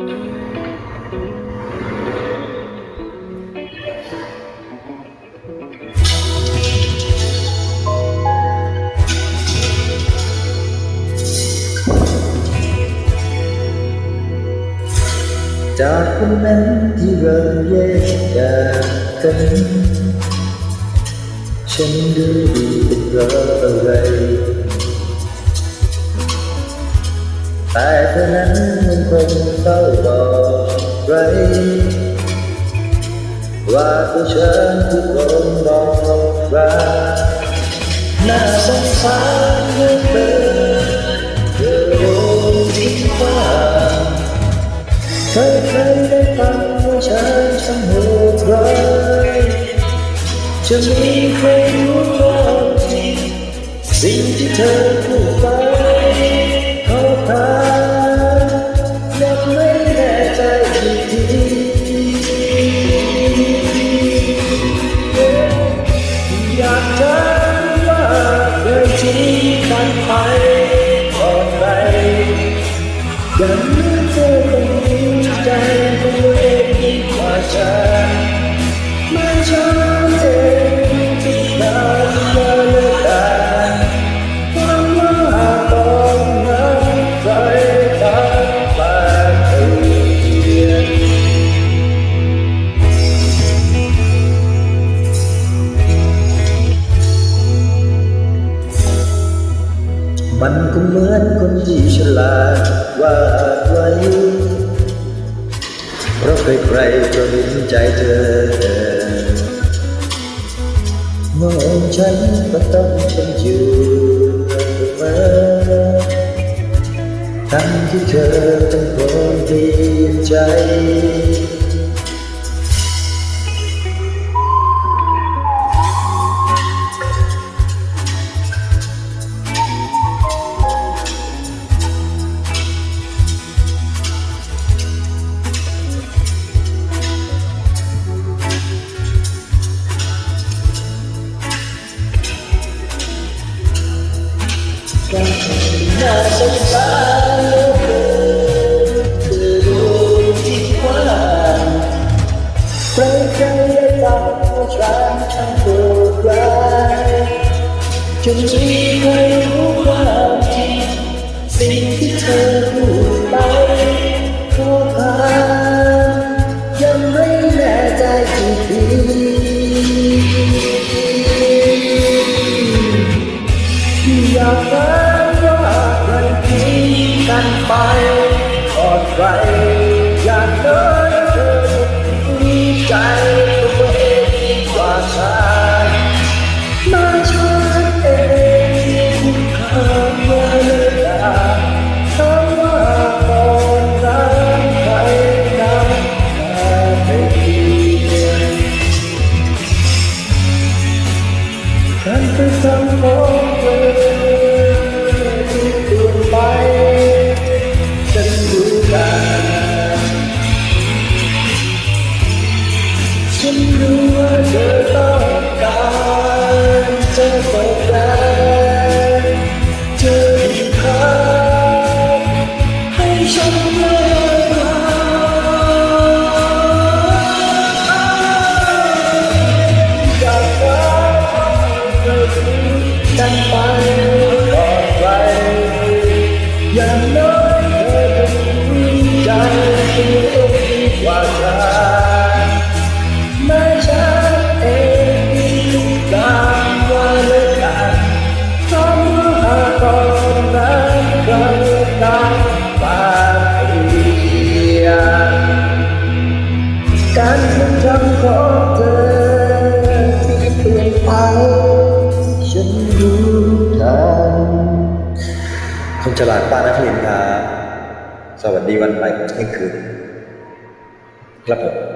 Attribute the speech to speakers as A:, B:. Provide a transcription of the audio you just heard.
A: จากวันนั้นที่เราแยกจากกัน ฉันดูดีเป็นเพราะอะไร ว่าตัวฉันทุกคนบอกรักน่าสงสารเหลือเกินเธอโดนทิ้งขว้างใครใครได้ฟังว่าฉันช่างโหดร้ายจะมีใครรู้ควางสิ่งที่เธอพูดไปานไปก่อไหนยังไม่เคยต้มใจ มันก็เหมือนคนที่ฉลาดวาดไว้เพราะใครๆก็เห็นใจเธอมองฉันก็ต้องฉันอยู่เสมอทั้งที่เธอเป็นคนดีใจ จนมีใครรู้ความจริงสิ่งที่เธอ ดี การจะตอบแทนเธออีกครั้งให้ฉันเลิกลาอยากรักเธอทิ้งกันไปกอนใครอย่างน้อยเธอจะมีใจตัวเองดีกว่าฉัน การกระทำของเธอที่เปลี่ยนไปฉันรู้ทันคุณฉลาดป้านักเรียนครับสวัสดีวันใหม่ของเที่ยงคืนครับผม